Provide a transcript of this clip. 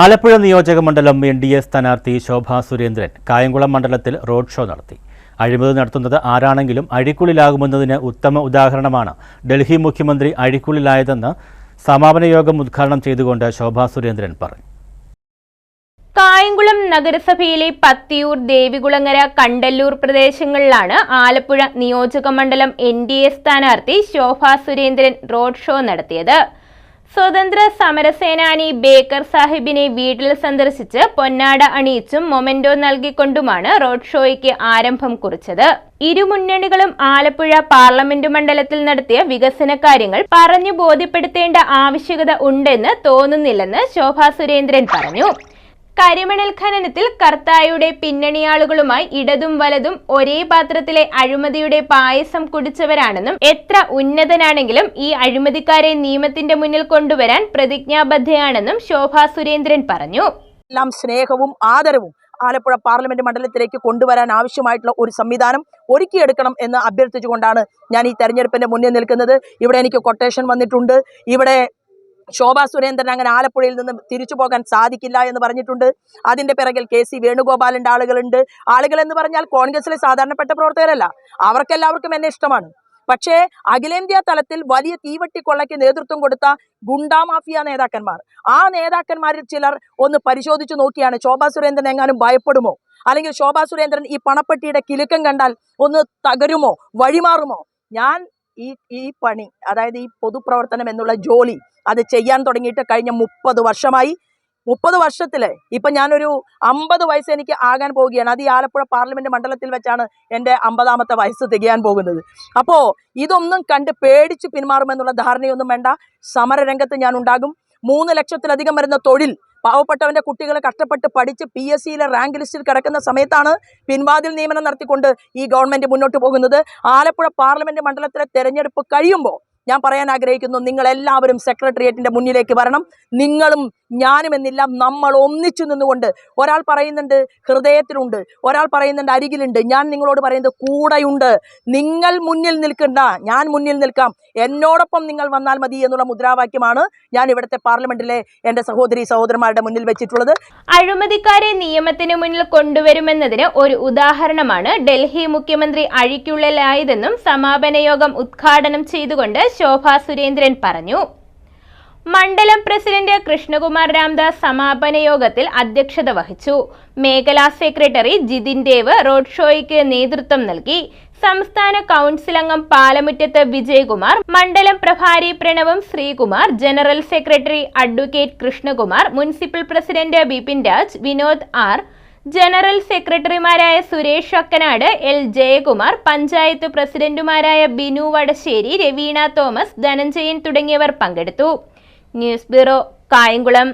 ആലപ്പുഴ നിയോജക മണ്ഡലം N D A സ്ഥാനാർത്ഥി ശോഭാ സുരേന്ദ്രൻ കായംകുളം മണ്ഡലത്തിൽ റോഡ് ഷോ നടത്തി. അഴിമതി നടത്തുന്നത് ആരാണെങ്കിലും അഴിക്കുള്ളിലാകുമെന്നതിന് ഉത്തമ ഉദാഹരണമാണ് ഡൽഹി മുഖ്യമന്ത്രി അഴിക്കുള്ളിലായതെന്ന് സമാപന യോഗം ഉദ്ഘാടനം ചെയ്തുകൊണ്ട് ശോഭാ സുരേന്ദ്രൻ പറഞ്ഞു. കായംകുളം നഗരസഭയിലെ പത്തിയൂർ ദേവികുളങ്ങര കണ്ടല്ലൂർ പ്രദേശങ്ങളിലാണ് ആലപ്പുഴ നിയോജക മണ്ഡലം എൻ ഡി എ സ്ഥാനാർത്ഥി ശോഭാ സുരേന്ദ്രൻ റോഡ് ഷോ നടത്തിയത്. സ്വതന്ത്ര സമരസേനാനി ബേക്കർ സാഹിബിനെ വീട്ടിൽ സന്ദർശിച്ച് പൊന്നാട അണിയിച്ചും മൊമെന്റോ നൽകിക്കൊണ്ടുമാണ് റോഡ് ഷോയ്ക്ക് ആരംഭം കുറിച്ചത്. ഇരുമുന്നണികളും ആലപ്പുഴ പാർലമെന്റ് മണ്ഡലത്തിൽ നടത്തിയ വികസന കാര്യങ്ങൾ പറഞ്ഞു ബോധ്യപ്പെടുത്തേണ്ട ആവശ്യകത ഉണ്ടെന്ന് തോന്നുന്നില്ലെന്ന് ശോഭാ സുരേന്ദ്രൻ പറഞ്ഞു. കരിമണൽ ഖനനത്തിൽ കർത്തായുടെ പിന്നണിയാളുകളുമായി ഇടതും വലതും ഒരേ പാത്രത്തിലെ അഴിമതിയുടെ പായസം കുടിച്ചവരാണെന്നും എത്ര ഉന്നതനാണെങ്കിലും ഈ അഴിമതിക്കാരെ നിയമത്തിന്റെ മുന്നിൽ കൊണ്ടുവരാൻ പ്രതിജ്ഞാബദ്ധയാണെന്നും ശോഭാ സുരേന്ദ്രൻ പറഞ്ഞു. എല്ലാം സ്നേഹവും ആദരവും ആലപ്പുഴ പാർലമെന്റ് മണ്ഡലത്തിലേക്ക് കൊണ്ടുവരാൻ ആവശ്യമായിട്ടുള്ള ഒരു സംവിധാനം ഒരുക്കിയെടുക്കണം എന്ന് അഭ്യർത്ഥിച്ചുകൊണ്ടാണ് ഞാൻ ഈ തെരഞ്ഞെടുപ്പിന്റെ മുന്നിൽ നിൽക്കുന്നത്. ഇവിടെ എനിക്ക് കൊട്ടേഷൻ വന്നിട്ടുണ്ട്. ഇവിടെ ശോഭാ സുരേന്ദ്രൻ അങ്ങനെ ആലപ്പുഴയിൽ നിന്ന് തിരിച്ചു പോകാൻ സാധിക്കില്ല എന്ന് പറഞ്ഞിട്ടുണ്ട്. അതിന്റെ പിറകിൽ കെ സി വേണുഗോപാലിന്റെ ആളുകളുണ്ട്. ആളുകൾ എന്ന് പറഞ്ഞാൽ കോൺഗ്രസിലെ സാധാരണപ്പെട്ട പ്രവർത്തകരല്ല. അവർക്കെല്ലാവർക്കും എന്നെ ഇഷ്ടമാണ്. പക്ഷേ അഖിലേന്ത്യാ തലത്തിൽ വലിയ തീവട്ടി കൊള്ളയ്ക്ക് നേതൃത്വം കൊടുത്ത ഗുണ്ടാ മാഫിയ നേതാക്കന്മാർ. ആ നേതാക്കന്മാരിൽ ചിലർ ഒന്ന് പരിശോധിച്ചു നോക്കിയാണ് ശോഭാ സുരേന്ദ്രൻ എങ്ങാനും ഭയപ്പെടുമോ? അല്ലെങ്കിൽ ശോഭാ സുരേന്ദ്രൻ ഈ പണപ്പെട്ടിയുടെ കിലുക്കം കണ്ടാൽ ഒന്ന് തകരുമോ? വഴിമാറുമോ? ഞാൻ ഈ ഈ പണി അതായത് ഈ പൊതുപ്രവർത്തനം എന്നുള്ള ജോലി അത് ചെയ്യാൻ തുടങ്ങിയിട്ട് കഴിഞ്ഞ മുപ്പത് വർഷമായി. മുപ്പത് വർഷത്തിൽ ഇപ്പൊ ഞാനൊരു അമ്പത് വയസ്സ് എനിക്ക് ആകാൻ പോവുകയാണ്. അത് ഈ ആലപ്പുഴ പാർലമെന്റ് മണ്ഡലത്തിൽ വെച്ചാണ് എന്റെ അമ്പതാമത്തെ വയസ്സ് തികയാൻ പോകുന്നത്. അപ്പോ ഇതൊന്നും കണ്ട് പേടിച്ച് പിന്മാറുമെന്നുള്ള ധാരണയൊന്നും വേണ്ട. സമരരംഗത്ത് ഞാൻ ഉണ്ടാകും. മൂന്ന് ലക്ഷത്തിലധികം വരുന്ന തൊഴിൽ പാവപ്പെട്ടവന്റെ കുട്ടികൾ കഷ്ടപ്പെട്ട് പഠിച്ച് പി എസ് സിയിലെ റാങ്ക് ലിസ്റ്റിൽ കിടക്കുന്ന സമയത്താണ് പിൻവാതിൽ നിയമനം നടത്തിക്കൊണ്ട് ഈ ഗവൺമെന്റ് മുന്നോട്ട് പോകുന്നത്. ആലപ്പുഴ പാർലമെന്റ് മണ്ഡലത്തിലെ തെരഞ്ഞെടുപ്പ് കഴിയുമ്പോൾ ഞാൻ പറയാൻ ആഗ്രഹിക്കുന്നു നിങ്ങൾ എല്ലാവരും സെക്രട്ടേറിയറ്റിന്റെ മുന്നിലേക്ക് വരണം. നിങ്ങളും ഞാനും എന്നില്ല നമ്മൾ ഒന്നിച്ചു നിന്നുകൊണ്ട് ഒരാൾ പറയുന്നുണ്ട് ഹൃദയത്തിലുണ്ട് ഒരാൾ പറയുന്നുണ്ട് അരികിലുണ്ട് ഞാൻ നിങ്ങളോട് പറയുന്നത് കൂടെയുണ്ട്. നിങ്ങൾ മുന്നിൽ നിൽക്കണ്ട ഞാൻ മുന്നിൽ നിൽക്കാം. എന്നോടൊപ്പം നിങ്ങൾ വന്നാൽ മതി എന്നുള്ള മുദ്രാവാക്യമാണ് ഞാൻ ഇവിടുത്തെ പാർലമെന്റിലെ എന്റെ സഹോദരി സഹോദരന്മാരുടെ മുന്നിൽ വെച്ചിട്ടുള്ളത്. അഴിമതിക്കാരെ നിയമത്തിന് മുന്നിൽ കൊണ്ടുവരുമെന്നതിന് ഒരു ഉദാഹരണമാണ്. ഡൽഹി മുഖ്യമന്ത്രി അഴിക്കുള്ളിലായതെന്നും സമാപന യോഗം ഉദ്ഘാടനം ചെയ്തുകൊണ്ട് ശോഭാ സുരേന്ദ്രൻ പറഞ്ഞു. മണ്ഡലം പ്രസിഡന്റ് കൃഷ്ണകുമാർ രാംദാസ് സമാപന യോഗത്തിൽ അധ്യക്ഷത വഹിച്ചു. മേഖലാ സെക്രട്ടറി ജിതിൻ ദേവ് റോഡ് ഷോയ്ക്ക് നേതൃത്വം നൽകി. സംസ്ഥാന കൗൺസിൽ അംഗം പാലമുറ്റത്ത് വിജയകുമാർ മണ്ഡലം പ്രഭാരി Pranavam Sreekumar general secretary advocate Krishnakumar municipal president Bipin Raj Vinod R general സെക്രട്ടറിമാരായ സുരേഷ് അക്കനാട് എൽ ജയകുമാർ പഞ്ചായത്ത് പ്രസിഡന്റുമാരായ ബിനു വടശ്ശേരി രവീണ തോമസ് ധനഞ്ജയൻ തുടങ്ങിയവർ പങ്കെടുത്തു. News bureau Kayamkulam.